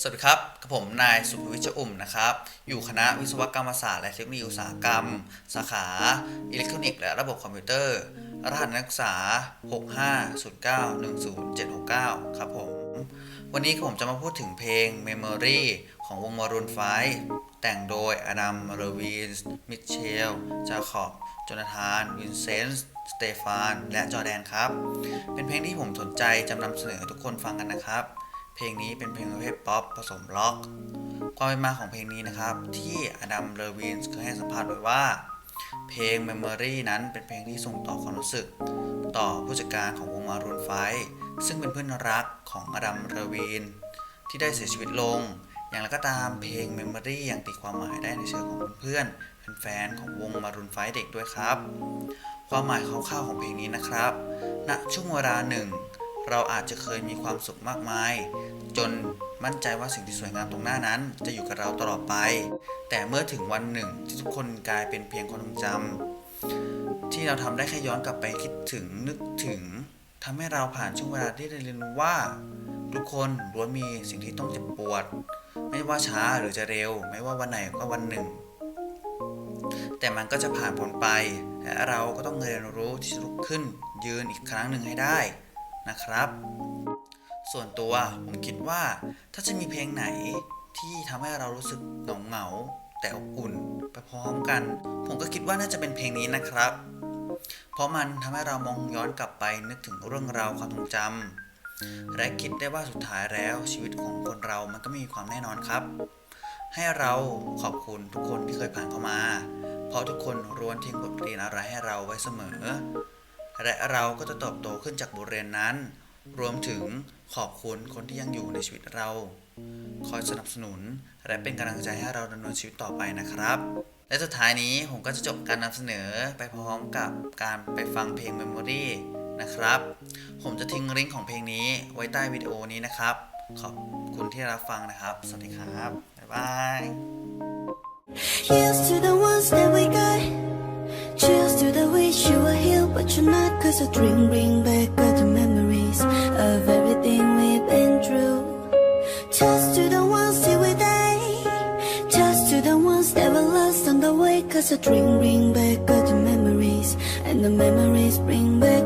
สวัสดีครับกับผมนายสุภวิชอุ่มนะครับ อยู่คณะวิศวกรรมศาสตร์และเทคโนโลยีอุตสาหกรรม สาขาอิเล็กทรอนิกส์และระบบคอมพิวเตอร์ รหัสนักศึกษา 650910769 ครับผม วันนี้ผมจะมาพูดถึงเพลง Memory ของวง Maroon 5แต่งโดยอดัมเรวีนส์มิเชล จาคอบโจนาธาน วินเซนต์สเตฟาน และจอแดนครับ เป็นเพลงที่ผมสนใจจะนำเสนอให้ทุกคนฟังกันนะครับ เพลงนี้เป็นเพลงประเภทป๊อปผสมร็อกความเป็นมาของเพลงนี้นะครับ ที่อดัมเลวินเคยให้สัมภาษณ์ไว้ว่า เพลง Memory นั้นเป็นเพลงที่ส่งต่อความรู้สึก ต่อผู้จัดการของวงมารูนไฟซึ่งเป็นเพื่อนรักของอดัมเลวินที่ได้เสียชีวิตลง อย่างไรก็ตามเพลง Memory ยังตีความหมายได้ในเชิงของเพื่อนๆเป็นแฟนของวงมารูนไฟเด็กด้วยครับ ความหมายคร่าวๆของเพลงนี้นะครับ ณ ช่วงเวลาหนึ่ง เราอาจจะเคยมีความสุขมากมาย จนมั่นใจว่าสิ่งที่สวยงามตรงหน้านั้น จะอยู่กับเราตลอดไป แต่เมื่อถึงวันหนึ่งที่ทุกคนกลายเป็นเพียงความทรงจำที่เราทำได้แค่ย้อนกลับไปคิดถึงนึกถึงทำให้เราผ่านช่วงเวลาที่ได้เรียนรู้ว่า ทุกคนล้วนมีสิ่งที่ต้องเจ็บปวด ไม่ว่าช้าหรือจะเร็ว ไม่ว่าวันไหนก็วันหนึ่ง แต่มันก็จะผ่านพ้นไปและเราก็ต้องเรียนรู้ที่จะลุกขึ้นยืนอีกครั้งหนึ่งให้ได้ นะครับ ส่วนตัวผมคิดว่าถ้าจะมีเพลงไหนที่ทำให้เรารู้สึกเหงาเหงาแต่อบอุ่นไปพร้อมกัน ผมก็คิดว่าน่าจะเป็นเพลงนี้นะครับ เพราะมันทำให้เรามองย้อนกลับไปนึกถึงเรื่องราวความทรงจำและคิดได้ว่าสุดท้ายแล้วชีวิตของคนเรามันก็ไม่มีความแน่นอนครับ ให้เราขอบคุณทุกคนที่เคยผ่านเข้ามา เพราะทุกคนล้วนทิ้งบทเรียนอะไรให้เราไว้เสมอ และเราก็จะเติบโตขึ้นจากบทเรียนนั้น รวมถึงขอบคุณคนที่ยังอยู่ในชีวิตเรา คอยสนับสนุน และเป็นกำลังใจให้เราดำเนินชีวิตต่อไปนะครับ และสุดท้ายนี้ผมก็จะจบการนำเสนอไปพร้อมกับการไปฟังเพลง Memory นะครับ ผมจะทิ้งลิงก์ของเพลงนี้ไว้ใต้วิดีโอนี้นะครับ ขอบคุณที่รับฟังนะครับ สวัสดีครับ บ๊ายบาย here, but. Cause a drink bring back all the memories of everything we've been through. Toast to the ones till we die. Toast to the ones that were lost on the way. Cause a dream bring back all the memories. And the memories bring back